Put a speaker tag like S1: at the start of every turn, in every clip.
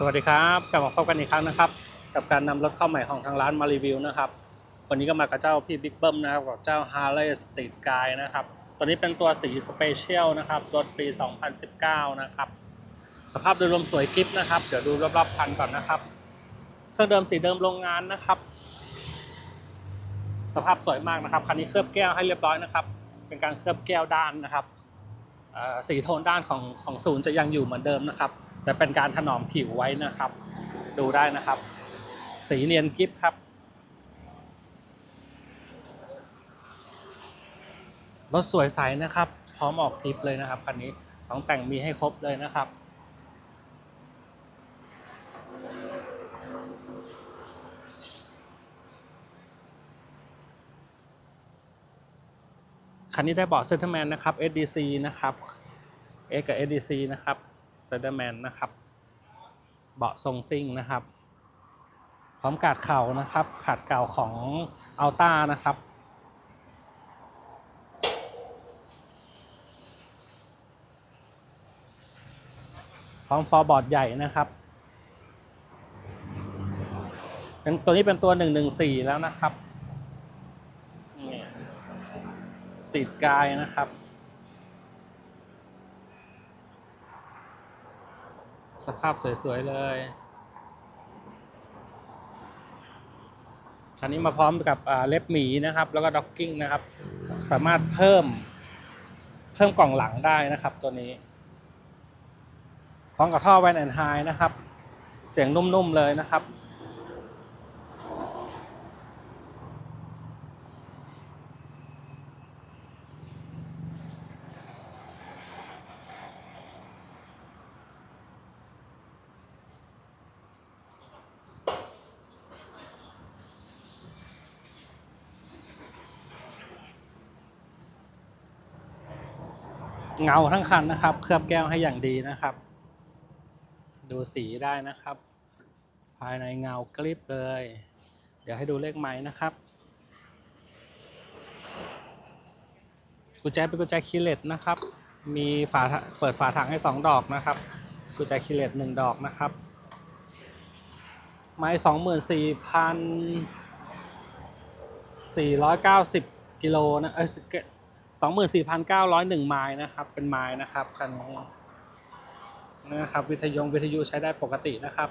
S1: สวัสดีครับกลับมาพบกันอีกครั้งนะครับ กับการนำรถเข้าใหม่ของทางร้านมารีวิวนะครับวันนี้ก็มากับเจ้าพี่บิ๊กเบิ้มนะครับกับเจ้า Harley Street Guy นะครับตัวนี้เป็นตัวสีสเปเชียลนะครับรถปี 2019 นะครับสภาพโดยรวมสวยกริปนะครับ เดี๋ยวดูรอบๆคันก่อนนะครับ เครื่องเดิมสีเดิมโรงงานนะครับ สภาพสวยมากนะครับคันนี้เคลือบแก้วให้เรียบร้อยนะครับ เป็นการเคลือบแก้วด้านนะครับสีโทนด้านของของศูนย์จะยังอยู่เหมือนเดิมนะครับ แต่เป็นการถนอมผิวไว้นะครับ ดูได้นะครับ สีเนียนกิฟครับ รถสวยใสนะครับ พร้อมออกทริปเลยนะครับคันนี้ของแต่งมีให้ครบเลยนะครับคันนี้ได้เบาะเซนเตอร์แมนนะครับ SDC นะครับ X กับ SDC นะครับ เซเตอร์แมนนะครับ เบาะทรงซิ่งนะครับ พร้อมกาดเข่านะครับขาดเก่าของอัลต้านะครับ พร้อมฟอร์บอร์ดใหญ่นะครับเป็นตัวนี้เป็นตัว 114 แล้วนะครับ นี่สตีดกายนะครับ สภาพสวยๆเลย คันนี้มาพร้อมกับเล็บหมีนะครับ แล้วก็ด็อกกิ้งนะครับ สามารถเพิ่ม เพิ่มกล่องหลังได้นะครับ ตัวนี้ พร้อมกับท่อแวนแอนไฮนะครับ เสียงนุ่มๆเลยนะครับ เงาทั้งคันนะครับ เคลือบแก้วให้อย่างดีนะครับ ดูสีได้นะครับ ภายในเงากริบเลย เดี๋ยวให้ดูเลขไม้นะครับ กุญแจเป็นกุญแจคีเลตนะครับ มีฝาเปิดฝาถังให้ 2 ดอกนะครับ กุญแจคีเลตหนึ่งดอกนะครับ ไม้สองหมื่นสี่พันสี่ร้อยเก้าสิบกิโลนะเออ สองหมื่นสี่พันเก้าร้อยหนึ่งไม้นะครับ เป็นไม้นะครับคันนี้นะครับ วิทยุวิทยุใช้ได้ปกตินะครับ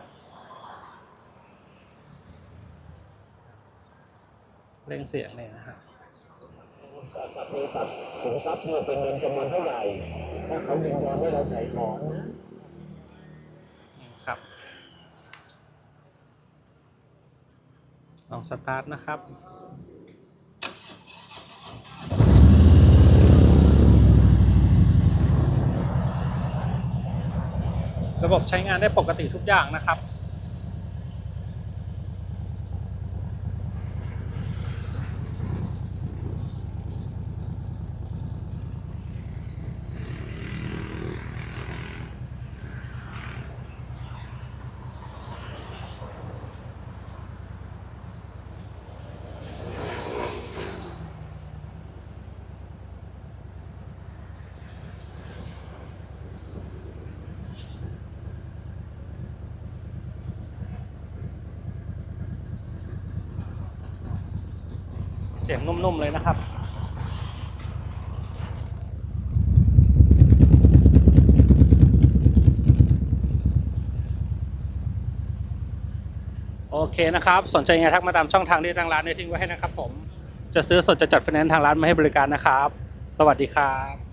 S1: เร่งเสียงเลยนะฮะ
S2: กับบริษัทสินทรัพย์เนี่ยเป็นเงินจำนวนเท่าไหร่ถ้าเขายินยอมให้เราใส่ของนะ
S1: ครับลองสตาร์ทนะครับ บบใช้งานได้ปกติทุกอย่างนะครับ สียงนุ่มๆเลยนะครับ โอเคนะครับ สนใจยังไงทักมาตามช่องทางที่ทางร้านได้ทิ้งไว้ให้นะครับผม จะซื้อสดจะจัดไฟแนนซ์ทางร้านมาให้บริการนะครับ สวัสดีครับ